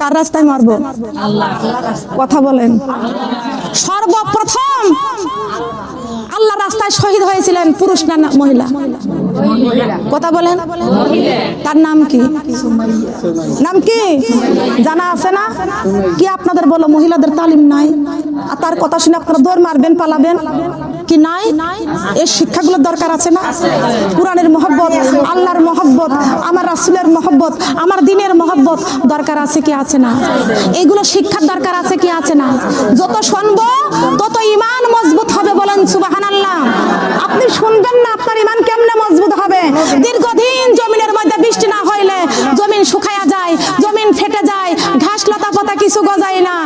কার রাস্তায় মারবো? কথা বলেন। সর্বপ্রথম আল্লাহ রাস্তায় শহীদ হয়েছিলেন পুরুষ না মহিলা। কথা বলেন। তার নাম কি? নাম কি? জানা আছে না? কি আপনাদের বলো, মহিলাদের তালিম নাই? আর তার কথা শুনে আপনারা দৌড় মারবেন, পালাবেন? কি নাই? এই শিক্ষাগুলোর দরকার আছে না? কোরআনের মহব্বত, আল্লাহর মহব্বত, আমার রাসুলের মহব্বত, আমার দিনের মহব্বত দরকার আছে কি আছে না? এগুলো শিক্ষার দরকার আছে কি আছে না? যত শুনব, তত ইমান মজবুত হবে বলেন সুবাহান আল্লাহ আপনি শুনবেন না আপনার ইমান কেমনে মজবুত হবে দীর্ঘদিন জমিনের মধ্যে বৃষ্টি না হইলে জমিন শুকায়া যায়, জমিন ফেটে যায়, ঘাস লতা পাতা কিছু গজায় না।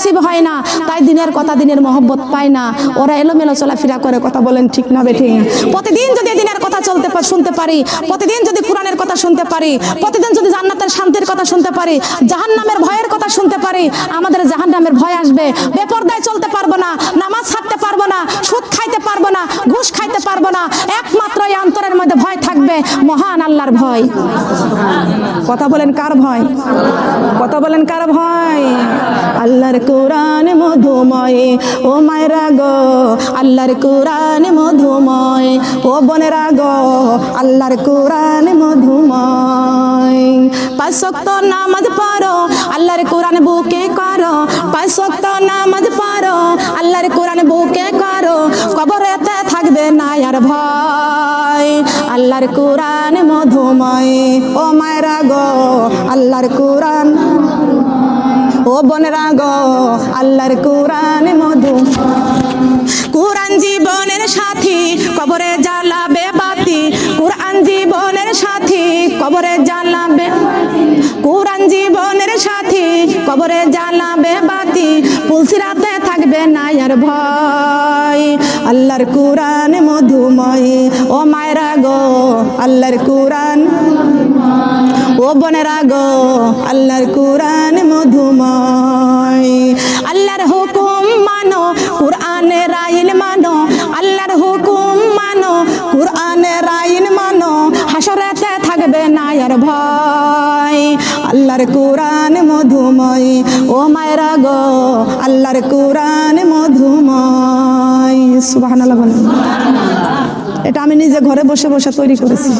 নসিব হয় না। তাই দিনের কথা দিনের মহব্বত পায় না। ওরা এলোমেলো চলাফেরা করে কথা বলেন ঠিক না বেঠিক প্রতিদিন যদি দিনের কথা চলতে শুনতে পারি, প্রতিদিন যদি কোরআনের কথা শুনতে পারি, প্রতিদিন যদি জান্নাতের শান্তির কথা শুনতে পারি, জাহান্নামের ভয়ের কথা শুনতে পারি, আমাদের জাহান্নামের ভয় আসবে। বেপরদায় চলতে পারব না, নামাজ ছাড়তে পারব না, সুদ খাইতে পারব না, ঘুষ খাইতে পারব না, একমাত্র এই অন্তরের মধ্যে ভয় থাকবে মহান আল্লাহর ভয়। কথা বলেন কার ভয়? কথা বলেন কার ভয়? আল্লাহর কোরআন মধুময়। ও মায়েরা গো, আল্লাহর কোরআন মধুময়। ও বোনেরা গো, আল্লাহর কোরআন মধুময়। পাঁচ শক্ত নামাজ পড়ো, আল্লাহর কোরআন বুকে করো। পাঁচ শক্ত নামাজ পড়ো, আল্লাহর কোরআন বুকে করো। কবরেতে থাকবে না আর ভয়। আল্লাহর কোরআন মধুময়। ও মায়েরা গো, আল্লাহর কোরআন ও বোনেরা গো আল্লাহর কোরআন মধু। কোরআন জীবনের সাথী, কবরে জ্বালাবে বাতি। কোরআন জীবনের সাথী, কবরে জ্বালাবে কোরআন জীবনের সাথী, কবরে জ্বালাবে বাতি। পুলসিরাতে থাকবে না আর ভয়। আল্লাহর কোরআন মধুময়। ও মায়েরা গো আল্লাহর কোরআন ও বোনেরা গো, আল্লাহর কোরআন মধুময়। আল্লাহর হুকুম মানো, কোরআনের আইন মানো। আল্লাহর হুকুম মানো, কোরআনের আইন মানো। হাসরেতে থাকবে না আর ভয়। আল্লাহর কোরআন মধুময়। ও মায়েরা গো, আল্লাহর কোরআন মধুময়। সুবহানাল্লাহ এটা আমি নিজে ঘরে বসে বসে তৈরি করেছি।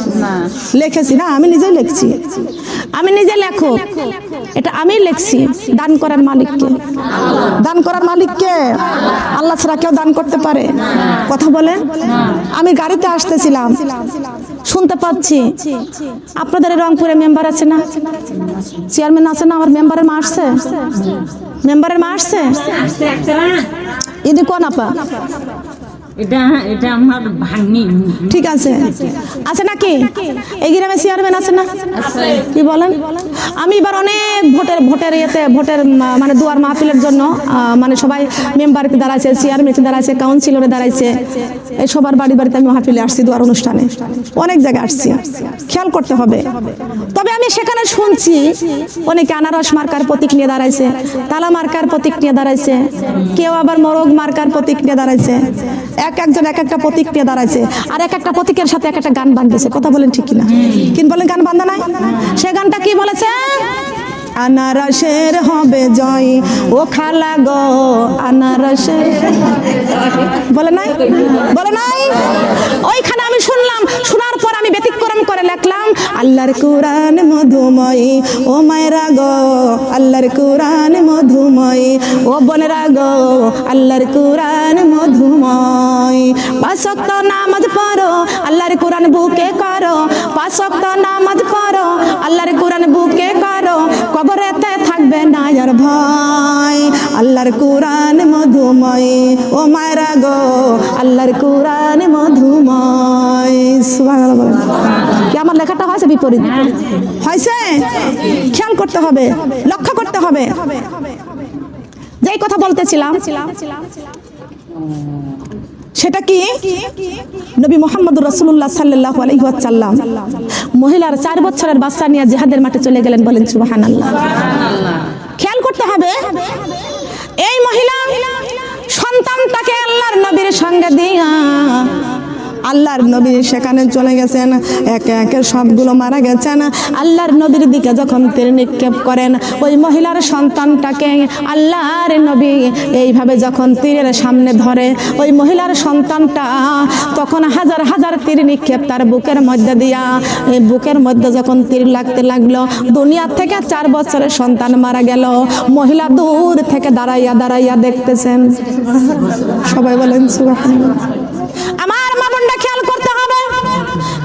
লিখেছি। না আমি নিজেই লিখছি। আমি নিজে লেখো। এটা আমি লিখছি। দান করার মালিককে। দান করার মালিককে? আল্লাহ ছাড়া কেউ দান করতে পারে? কথা বলেন। আমি গাড়িতে আসতেছিলাম। শুনতে পাচ্ছি। আপনাদের রংপুরে মেম্বার আছে না? চেয়ারম্যান আছে না? আমার মেম্বারের মা আসছে? মেম্বারের মা আসছে? ইদি কোন আপা? ঠিক আছে। আছে নাকি? এই গ্রামে চেয়ারম্যান আছে না? কি বলেন? আমি এবার অনেক ভোটের ভোটের ইয়েতে, ভোটের মানে দুয়ার মাহফিলের জন্য মানে সবাই মেম্বারকে দাঁড়াইছে চেয়ারম্যানকে দাঁড়াইছে কাউন্সিলরে দাঁড়াইছে। এই সবার বাড়ি বাড়িতে আমি মাহফিলে আসছি দুয়ার অনুষ্ঠানে। অনেক জায়গায় আসছি। খেয়াল করতে হবে। তবে আমি সেখানে শুনছি, অনেকে আনারস মার্কার প্রতীক নিয়ে দাঁড়াইছে, তালা মার্কার প্রতীক নিয়ে দাঁড়াইছে, কেউ আবার মরগ মার্কার প্রতীক নিয়ে দাঁড়াইছে। এক একজন এক একটা প্রতীক নিয়ে দাঁড়াইছে। আর এক একটা প্রতীকের সাথে এক একটা গান বাঁধতেছে কথা বলেন ঠিক কিনা? কিন বলেন গান বান্ধা নাই? সে গানটা কি বলেছে? আনারসের হবে জয়। ও খালা গো, আনারসের বলে নাই? বলে নাই? ওইখানে আমি শুনলাম শোনার লিখলাম আল্লাহর কোরআন মধুময়। ও মায়েরা গো, আল্লাহর কোরআন মধুময়। ও বোনেরা গো, আল্লাহর কোরআন মধুময়। পাঁচ ওয়াক্ত নামাজ পড়ো, আল্লাহর কোরআন বুকে করো। পাঁচ ওয়াক্ত নামাজ পড়ো, আল্লাহর কোরআন বুকে করো। কবরেতে থাকবে না আর ভয়। আল্লাহর কোরআন মধুময়। ও মায়েরা গো, আল্লাহর কোরআন মধুময়। কি আমার লেখাটা হয়েছে বিপরীত? হয়েছে? খেয়াল করতে হবে, লক্ষ্য করতে হবে। যেই কথা বলতেছিলাম, সেটা কি? নবী মোহাম্মদ রসুল্লাহ সাল্লাহ আলহিহাল্লাম মহিলার চার বছরের বাচ্চা নিয়ে জেহাদের মাঠে চলে গেলেন বলেন সুবাহান আল্লাহ খেয়াল করতে হবে, এই মহিলা সন্তানটাকে আল্লাহর নবীর সঙ্গে দিয়া আল্লাহর নবী সেখানে চলে গেছেন। একে একে সবগুলো মারা গেছেন। আল্লাহর নবীর দিকে যখন তীর নিক্ষেপ করেন ওই মহিলার সন্তানটাকে আল্লাহর নবী এইভাবে যখন তীরের সামনে ধরে ওই মহিলার সন্তানটা তখন হাজার হাজার তীর নিক্ষেপ তার বুকের মধ্যে দিয়া এই বুকের মধ্যে যখন তীর লাগতে লাগল দুনিয়া থেকে চার বছরের সন্তান মারা গেল। মহিলা দূর থেকে দাঁড়াইয়া দাঁড়াইয়া দেখতেছেন। সবাই বলেন। আমার মা বোনটা খেয়াল করতে হবে।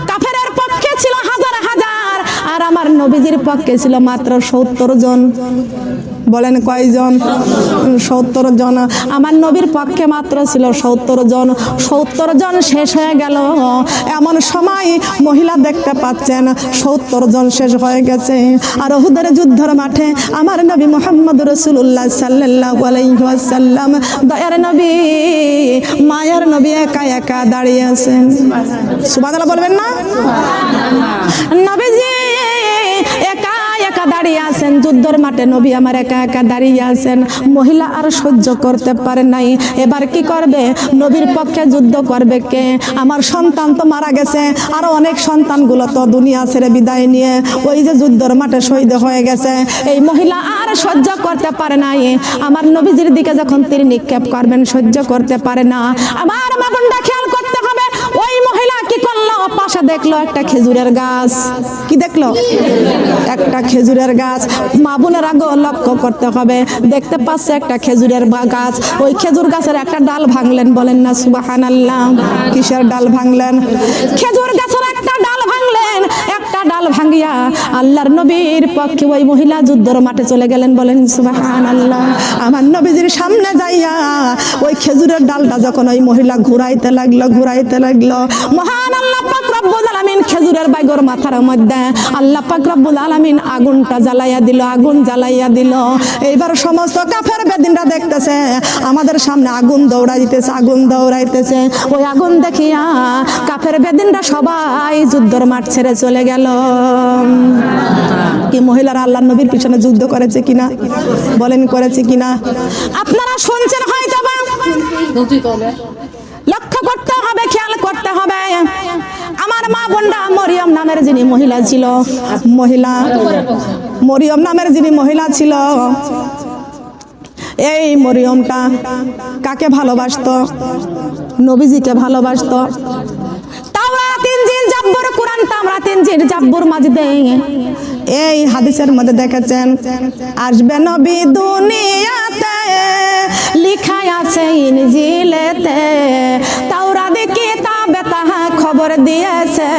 কাফেরের পক্ষে ছিল হাজার হাজার, আর আমার নবীজির পক্ষে ছিল মাত্র সত্তর জন। বলেন কয়জন? সত্তর জন। আমার নবীর পক্ষে মাত্র ছিল সত্তর জন। সত্তর জন শেষ হয়ে গেল। এমন সময় মহিলা দেখতে পাচ্ছেন সত্তর জন শেষ হয়ে গেছে। আর ওহুদের যুদ্ধের মাঠে আমার নবী মোহাম্মদ রসুল্লাহ সাল্লাহ আলাইসাল্লাম দয়ার নবী মায়ের নবী একা একা দাঁড়িয়ে আছেন। সুবাদালা বলবেন না? নবীজি দাঁড়িয়ে আছেন, যুদ্ধর মাঠে নবী আমার একা একা দাঁড়িয়ে আছেন। মহিলা আর সহ্য করতে পারে নাই। এবার কি করবে? নবীর পক্ষে যুদ্ধ করবে কে? আমার সন্তান তো মারা গেছে। আরও অনেক সন্তানগুলো তো দুনিয়া ছেড়ে বিদায় নিয়ে ওই যে যুদ্ধর মাঠে শহীদ হয়ে গেছে। এই মহিলা আর সহ্য করতে পারে নাই। আমার নবীজির দিকে যখন তীর নিক্ষেপ করবেন, সহ্য করতে পারে না। আমার মা বোনটা খেয়াল করতে কি পাশে দেখল একটা খেজুরের গাছ। কি দেখল? একটা খেজুরের গাছ। মা বোনের আগে লক্ষ্য করতে হবে। দেখতে পাচ্ছে একটা খেজুরের গাছ। ওই খেজুর গাছের একটা ডাল ভাঙলেন বলেন না সুবাহান আল্লাহ কিসের ডাল ভাঙলেন? খেজুর গাছের একটা ডাল ভাঙলেন একটা ডাল ভাঙ্গিয়া আল্লাহর নবীর পক্ষে ওই মহিলা যুদ্ধর মাঠে চলে গেলেন, বলেন সুবাহান আল্লাহ আমার নবীজির সামনে যাইয়া ওই খেজুরের ডালটা যখন ওই মহিলা ঘুরাইতে লাগল ঘুরাইতে লাগল, মহান আল্লাহ বাইগর মাথার মধ্যে। আল্লাহ পাক রব্বুল আলামিন আগুনটা জ্বালাইয়া দিল, আগুন জ্বালাইয়া দিল। এইবার সমস্ত কাফের বেদিনরা দেখতেছে, আমাদের সামনে আগুন দৌড়া দিতেছে আগুন দৌড়াইতেছে। ওই আগুন দেখিয়া কাফের বেদিনরা সবাই যুদ্ধর মাঠ ছেড়ে চলে গেল। কি মহিলারা আল্লাহ নবীর পিছনে যুদ্ধ করেছে কিনা? বলেন করেছে কিনা? আপনারা শুনছেন হয়তো লক্ষ্য করতে হবে, খেয়াল করতে হবে। আমার মা বোনরা মরিয়ম নামের যিনি মহিলা ছিল, মহিলা, মরিয়ম নামের যিনি মহিলা ছিল, এই মরিয়মটা কাকে ভালোবাসতো? নবীজিকে ভালোবাসতো। এই হাদিসের মধ্যে দেখেছেন, আসবে নবী দুনিয়াতে, লিখাই আছে ইনজিলেতে। কিতাবে তাহা খবর দিয়েছে।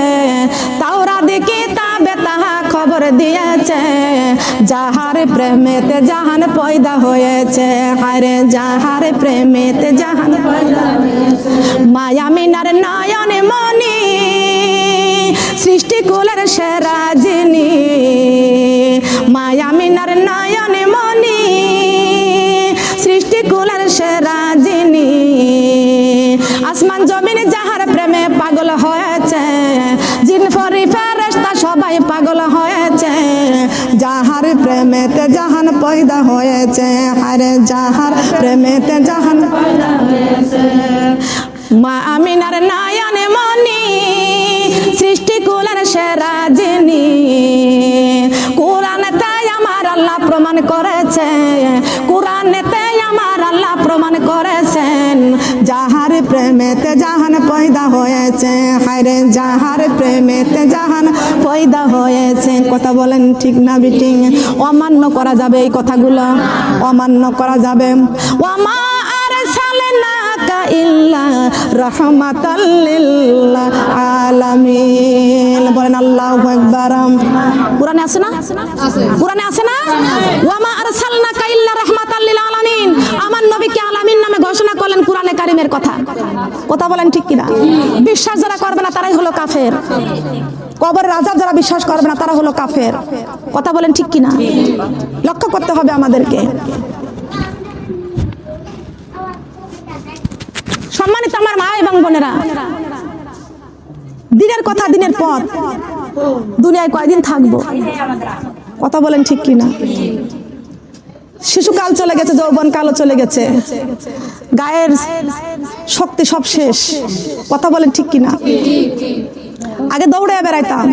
তাওরাত কিতাবে তাহা খবর দিয়েছে। যাহার প্রেমেতে জাহান পয়দা হয়েছে হারে যাহার প্রেমেতে জাহান পয়দা হয়েছে। মায়া মিনার নয়ন মনি সৃষ্টিকুলের সেরা যিনি। মায়া মিনার নয়ন মনি পয়দা হয়েছে, হারে যাহার প্রেমেতে জাহান মা আমি মা আমিনার নয়ন মনি সৃষ্টিকুলের সেরা জিনি যিনি তাই আমার আল্লাহ প্রমাণ করেছে করেছেন। যাহার প্রেমেতে জাহান পয়দা হয়েছে, হায়রে যাহার প্রেমেতে জাহান পয়দা হয়েছে। কথা বলেন ঠিক না বিটিং অমান্য করা যাবে এই কথাগুলো? অমান্য করা যাবে। সালেনাকা ইল্লা রহমাতাল লিল আলামিন। বলেন আল্লাহু আকবার। কোরআনে আছে না? কোরআনে আছে না? ওয়ামা আরসালনাকা ইল্লা রাহমাতাল লিল আলামিন। আমার নবীকে আলামিন নামে ঘোষণা করলেন কোরআনে কারিমের কথা। কথা বলেন ঠিক কিনা? বিশ্বাস যারা করবে না, তারাই হলো কাফের। কবরের আজাব যারা বিশ্বাস করবে না, তারা হলো কাফের। কথা বলেন ঠিক কিনা? লক্ষ্য করতে হবে আমাদেরকে। সম্মানিত আমার মা এবং বোনেরা, দিনের কথা দিনের পর দুনিয়ায় কয়দিন থাকব? কথা বলেন ঠিক কিনা? শিশুকাল চলে গেছে যৌবন কালও চলে গেছে। গায়ের শক্তি সব শেষ। কথা বলেন ঠিক কিনা? আগে দৌড়ে বেড়াইতাম,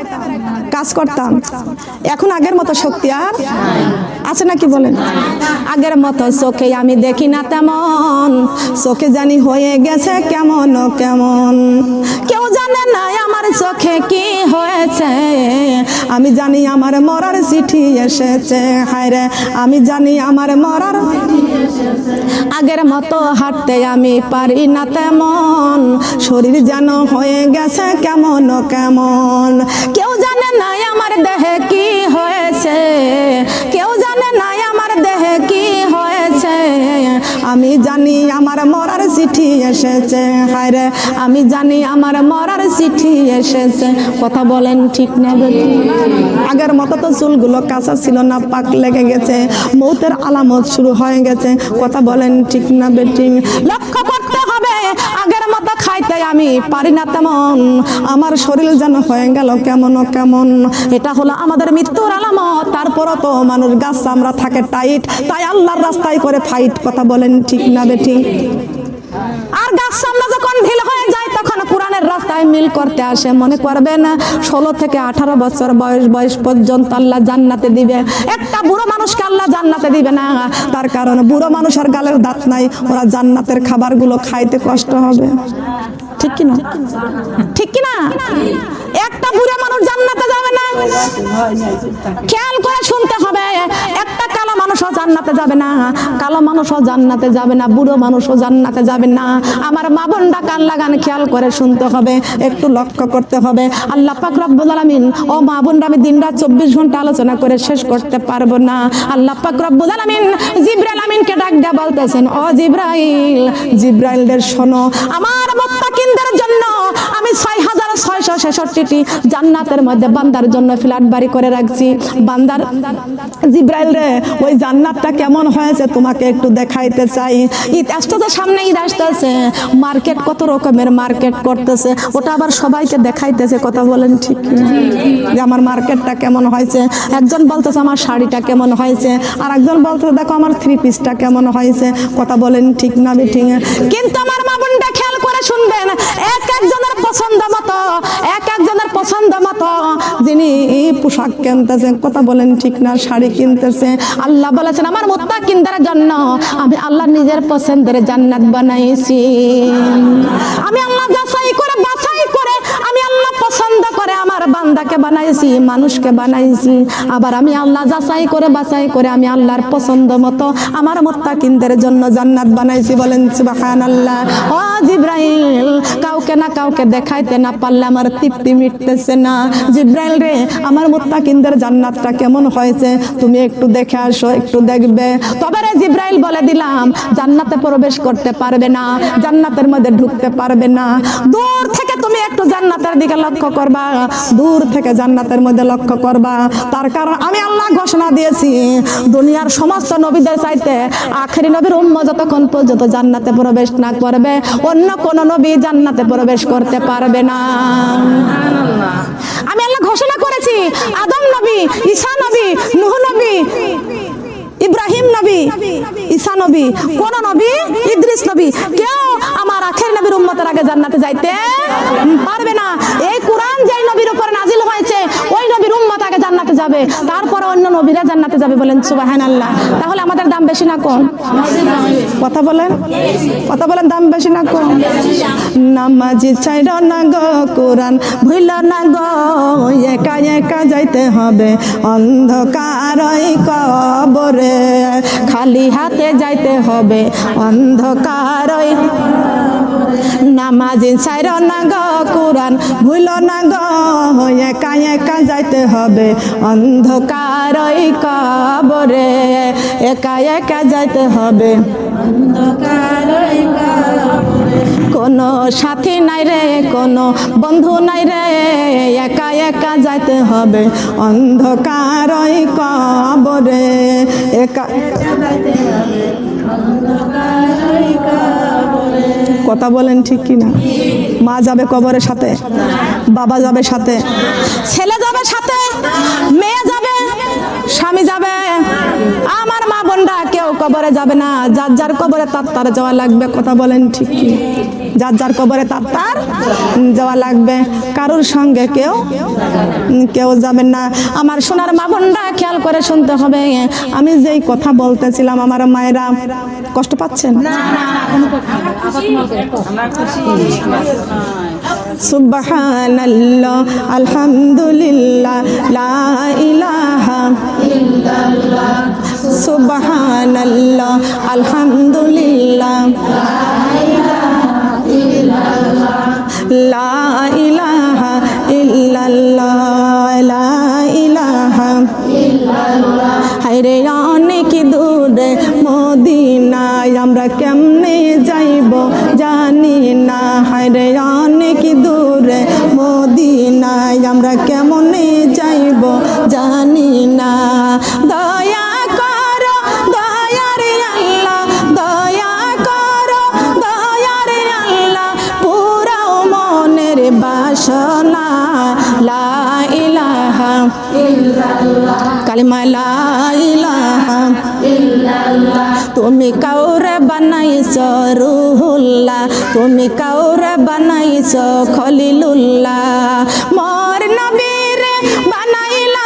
কাজ করতাম। এখন আগের মতো শক্তি আর আছে নাকি বলেন? আগের মতো চোখে আমি দেখি না তেমন, চোখে জানি হয়ে গেছে কেমন কেমন। কেউ জানে না আমার চোখে কি হয়েছে? আমি জানি আমার মরার চিঠি এসেছে। হায় রে, আমি জানি আমার মরার আগের মতো হাঁটতে আমি পারি না তেমন। শরীর যেন হয়ে গেছে কেমন কেমন। কেউ জানে না আমার দেহে কি হয়েছে। কেউ জানে না আমার দেহে কি হয়েছে। আমি জানি আমার মরার চিঠি এসেছে। হায় আমি জানি আমার মরার চিঠি এসেছে। কথা বলেন ঠিক না? আগের মতো তো চুলগুলো কাঁচা ছিল না, পাক লেগে গেছে। মৌতের আলামত শুরু হয়ে গেছে। কথা বলেন ঠিক না বেটিং লক্ষ্য করতে হবে, আগের মতো খাইতে আমি পারি না তেমন। আমার শরীর যেন হয়ে গেল কেমন কেমন। এটা হলো আমাদের মৃত্যুর আলামত। তারপরও তো মানুষ গাছ আমরা থাকে টাইট। তাই আল্লাহর রাস্তায় করে ফাইট। কথা বলেন ঠিক না বেঠিক আর গাছ সামনে যখন ঢিল হয়ে যায়, তখন কোরআনের রাস্তায় মিল করতে আসে, মনে করবেন ষোলো থেকে আঠারো বছর বয়স বয়স পর্যন্ত আল্লাহ জান্নাতে দিবে। একটা বুড়ো মানুষকে আল্লাহ জান্নাতে দিবে না। তার কারণ বুড়ো মানুষের গালের দাঁত নাই, ওরা জান্নাতের খাবারগুলো খাইতে কষ্ট হবে। ঠিক কিনা ঠিক কিনা একটা বুড়ো মানুষ জান্নাতে যাবে না। খেয়াল করে শুনতে হবে, একটা মানুষও জান্নাতে যাবে না, কালো মানুষও জান্নাতে যাবে না, বুড়ো মানুষও জান্নাতে যাবে না। আমার মা বোনটা কান লাগান, খেয়াল করে শুনতে হবে, একটু লক্ষ্য করতে হবে। আল্লাহ পাক রব্বুল আলামিন, ও মা বোনরা আমি দিনরাত চব্বিশ ঘণ্টা আলোচনা করে শেষ করতে পারব না। আল্লাহ পাক রব্বুল আলামিন জিব্রাইল আমিনকে ডাক দেয়া বলতেছেন, ও জিব্রাইল, জিব্রাইলদের শোনো, আমার মুত্তাকিনদের জন্য আমি ছয় হাজার ছয়শো ছেষট্টিটি জান্নাতের মধ্যে বান্দার জন্য ফ্ল্যাট বাড়ি করে রাখছি। বান্দার, জিব্রাইল রে, ওই জান্নাতটা কেমন হয়েছে তোমাকে একটু দেখাইতে চাই। ঈদ আসতেছে সামনে ঈদ আসতেছে। মার্কেট কত রকমের মার্কেট করতেছে ওটা আবার সবাইকে দেখাইতেছে কথা বলেন ঠিক যে আমার মার্কেটটা কেমন হয়েছে একজন বলতেছে আমার শাড়িটা কেমন হয়েছে আর একজন বলতেছে দেখো আমার থ্রি পিসটা কেমন হয়েছে কথা বলেন ঠিক না ঠিক কিন্তু আমার মা বোনটা খেয়াল করে শুনবেন এক একজনের পছন্দ মতো এক একজনের পছন্দ মতো। যিনি এই পোশাক কিনতেছে কথা বলেন ঠিক না শাড়ি কিনতেছে আল্লাহ বলেছেন, আমার মোত্তা কিনদের জন্য আমি আল্লাহ নিজের পছন্দের জান্নাত বানাইছি। আমি আল্লাহ যাচাই করে বাছাই করে আমি আল্লাহ পছন্দ করে আমার বান্দাকে বানাইছি, মানুষকে বানাইছি। আবার আমি আল্লাহ যাচাই করে বাছাই করে আমি আল্লাহর পছন্দ মতো আমার মত্তা মোত্তাকিনদের জন্য জান্নাত বানাইছি বলেন, সুবহানাল্লাহ। ও জিব্রাইল, কাউকে না কাউকে দেখাইতে না পারলে আমার তৃপ্তি মিটতেছে না। জিব্রাইল রে, আমার মোত্তাকিনদের জান্নাতটা কেমন হয়েছে? তুমি একটু দেখে আসো, একটু দেখবে। তবে রে জিব্রাইল বলে দিলাম, জান্নাতে প্রবেশ করতে পারবে না, জান্নাতের মধ্যে ঢুকতে পারবে না। দূর থেকে তুমি একটু জান্নাতের দিকে লক্ষ্য করবা। দূর থেকে জান্নাতের মধ্যে লক্ষ্য করবা। তার কারণ আমি আল্লাহ ঘোষণা দিয়েছি, দুনিয়ার সমস্ত নবীদের চাইতে আখেরি নবীর উম্ম যতক্ষণ পর্যন্ত জান্নাতে প্রবেশ না করবে, অন্য কোন নবী জান্নাতে প্রবেশ করতে পারবে না। আমি আল্লাহ ঘোষণা করেছি, আদম নবী, ঈসা নবী, নুহ নবী, ইব্রাহিম নবী, ঈসা নবী, কোন নবী, ইদ্রিস নবী, কেউ আমার আখের নবীর উম্মতের আগে জান্নাতে যাইতে পারবে না। এই কোরআন যেই নবীর উপর নাজিল হয়েছে আগে জান্নাতে যাবে, তারপরে অন্য নবীরা জান্নাতে যাবে বলেন, সুবহানাল্লাহ। তাহলে আমাদের দাম বেশি না কম? কথা বলেন কথা বলেন, দাম বেশি না কম? নামাজি চাইর না গো, কোরআন ভুইল না গো, একা একা যাইতে হবে অন্ধকার কবরে, খালি হাতে যাইতে হবে অন্ধকার নামাজি চাইর না গো কোরআন ভুইল না গো একা একা যাইতে হবে। অন্ধকার ওই কবরে একা একা যাইতে হবে। কোনো সাথী নাই রে কোনো বন্ধু নাই রে একা একা যাইতে হবে। অন্ধকার ওই কবরে একা কথা বলেন ঠিক কিনা? মা যাবে কবরের সাথে? বাবা যাবে সাথে? ছেলে যাবে সাথে? মেয়ে যাবে? স্বামী যাবে? আমার মা বোনরা কেউ কবরে যাবে না। যার যার কবরে তার তার যাওয়া লাগবে। কথা বলেন ঠিক কি যার যার কবরে তার তার যাওয়া লাগবে। কারোর সঙ্গে কেউ কেউ যাবেন না। আমার সোনার মা বোনরা খেয়াল করে শুনতে হবে। আমি যেই কথা বলতেছিলাম আমার মায়েরা কষ্ট পাচ্ছেন? সুবহানাল্লাহ আলহামদুলিল্লাহ লা ইলাহা সুবহানাল্লাহ আলহামদুলিল্লাহ আমরা কেমনে যাইব জানি না। দয়া করো, দয়ার আল্লাহ, দয়া করো, দয়ার আল্লাহ, পুরো মনের বাসনা। লা ইলাহা লা ইলাহা তুমি কাউরে বানাইছ রুহুল্লা তুমি কাউরে বানাইছ খলিলুল্লা মোর নবীরে বানাইলা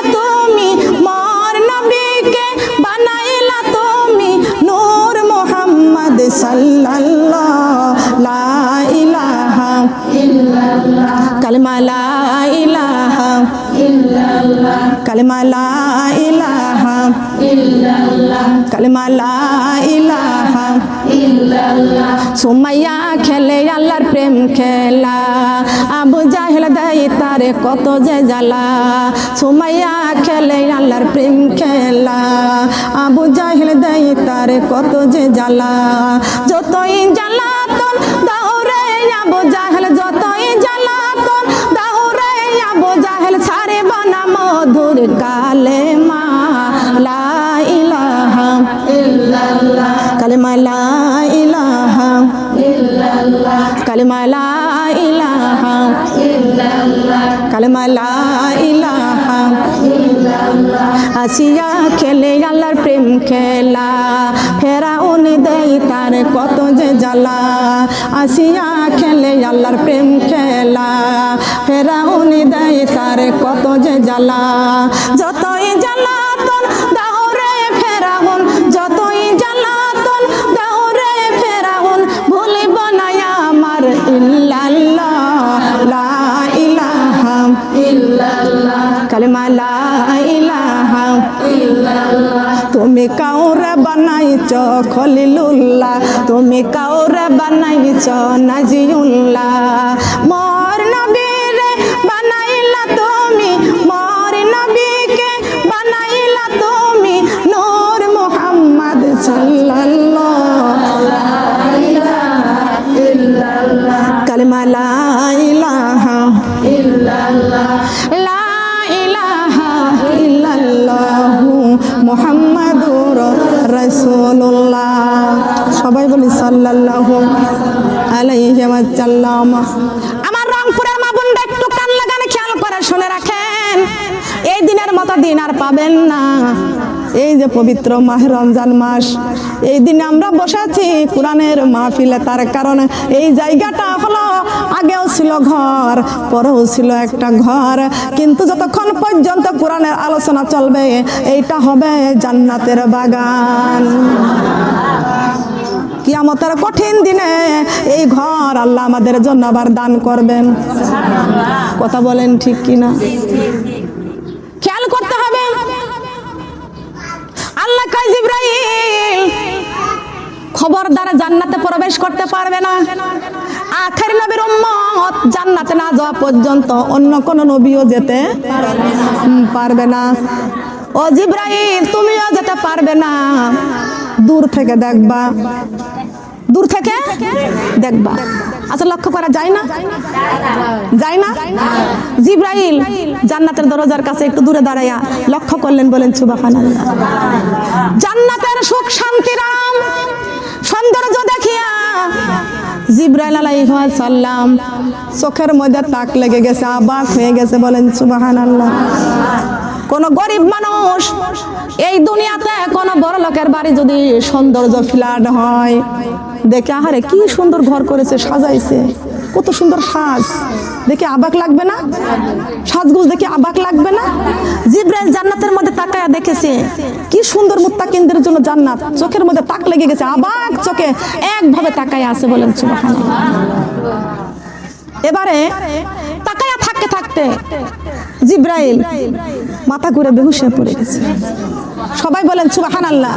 কালিমা লা ইলাহা কালিমা লা ইলাহা সুমাইয়া খেলে আল্লাহর প্রেম খেলা। আবু জাহেল দেয় তারে কত যে জ্বালা। সুমাইয়া খেলে আল্লাহর প্রেম খেলা। আবু জাহেল দেয় তারে কত যে জ্বালা। যতই জ্বালা জ্বালাতন দৌড়ে আবু জাহেল কালে ইলাহা ইলাহা ইলাহা ইলাহা আসিয়া খেলে আল্লাহর প্রেম খেলা ফেরা উনি দেই তার কত যে জ্বালা, আসিয়া খেলে, আল্লাহর প্রেম খেলা। ফেরা উনি দেই তার কত যে জ্বালা। যতই জ্বালাতন দাওরে ফেরাউন, যতই জ্বালাতন দাওরে ফেরাউন, ভুলিব না আমার ইল্লাল্লাহ, লা ইলাহা কালেমা লা তুমি কাউরে বানাইছ খলিলুল্লাহ তুমি কাউরে বানাইছ নাজিউল্লাহ। আলাইহি ওয়াসাল্লাম আমার রংপুরের মা বোনরা একটু কান লাগানে খেয়াল করে শুনে রাখেন। এই দিনের মতো দিন আর পাবেন না। এই যে পবিত্র মাহ রমজান মাস এই দিনে আমরা বসেছি কোরআনের মাহফিলে তার কারণে এই জায়গাটা হলো আগেও ছিল ঘর পরেও ছিল একটা ঘর। কিন্তু যতক্ষণ পর্যন্ত কোরআনের আলোচনা চলবে এইটা হবে জান্নাতের বাগান। কিয়ামতের কঠিন দিনে এই ঘর আল্লাহ আমাদের জন্য আবার দান করবেন। কথা বলেন ঠিক কিনা? খেয়াল করতে হবে। আল্লাহ কয় জিব্রাইল, খবরদার জান্নাতে প্রবেশ করতে পারবে না। আখের নবীর উম্মত জান্নাতে না যাওয়া পর্যন্ত অন্য কোন নবীও যেতে পারবে না। ও জিব্রাইল, তুমিও যেতে পারবে না। দূর থেকে দেখবা। দূর থেকে? দেখবা। আচ্ছা লক্ষ্য করা যায় না? যায় না? জিব্রাইল জান্নাতের দরজার কাছে একটু দূরে দাঁড়াইয়া লক্ষ্য করলেন, বলেন, সুবহানাল্লাহ। জান্নাতের সুখ শান্তিরাম সৌন্দর্য দেখিয়া জিব্রাইল আলাইহিস সালাম চোখের মধ্যে তাক লেগে গেছে আবাক হয়ে গেছে, বলেন, সুবহানাল্লাহ। কোন গরিব মানুষ এই দুনিয়াতে কোন বড় লোকের বাড়ি যদি সৌন্দর্য ফ্ল্যাট হয়, দেখে, আহারে, কি সুন্দর ঘর করেছে, সাজাইছে, কত সুন্দর সাজ। দেখে আবাক লাগবে না? সাজগুজ দেখে আবাক লাগবে না? জিব্রাইল জান্নাতের মধ্যে তাকায়া দেখেছে, কি সুন্দর মুত্তাকিনদের জন্য জান্নাত। চোখের মধ্যে তাক লেগে গেছে আবাক চোখে, একভাবে তাকায় আছে বলেন এবারে তাকায়া থাকতে থাকতে জিব্রাইল মাথা ঘুরে বেহুশ পড়ে গেছে। সবাই বলেন সুবাহান আল্লাহ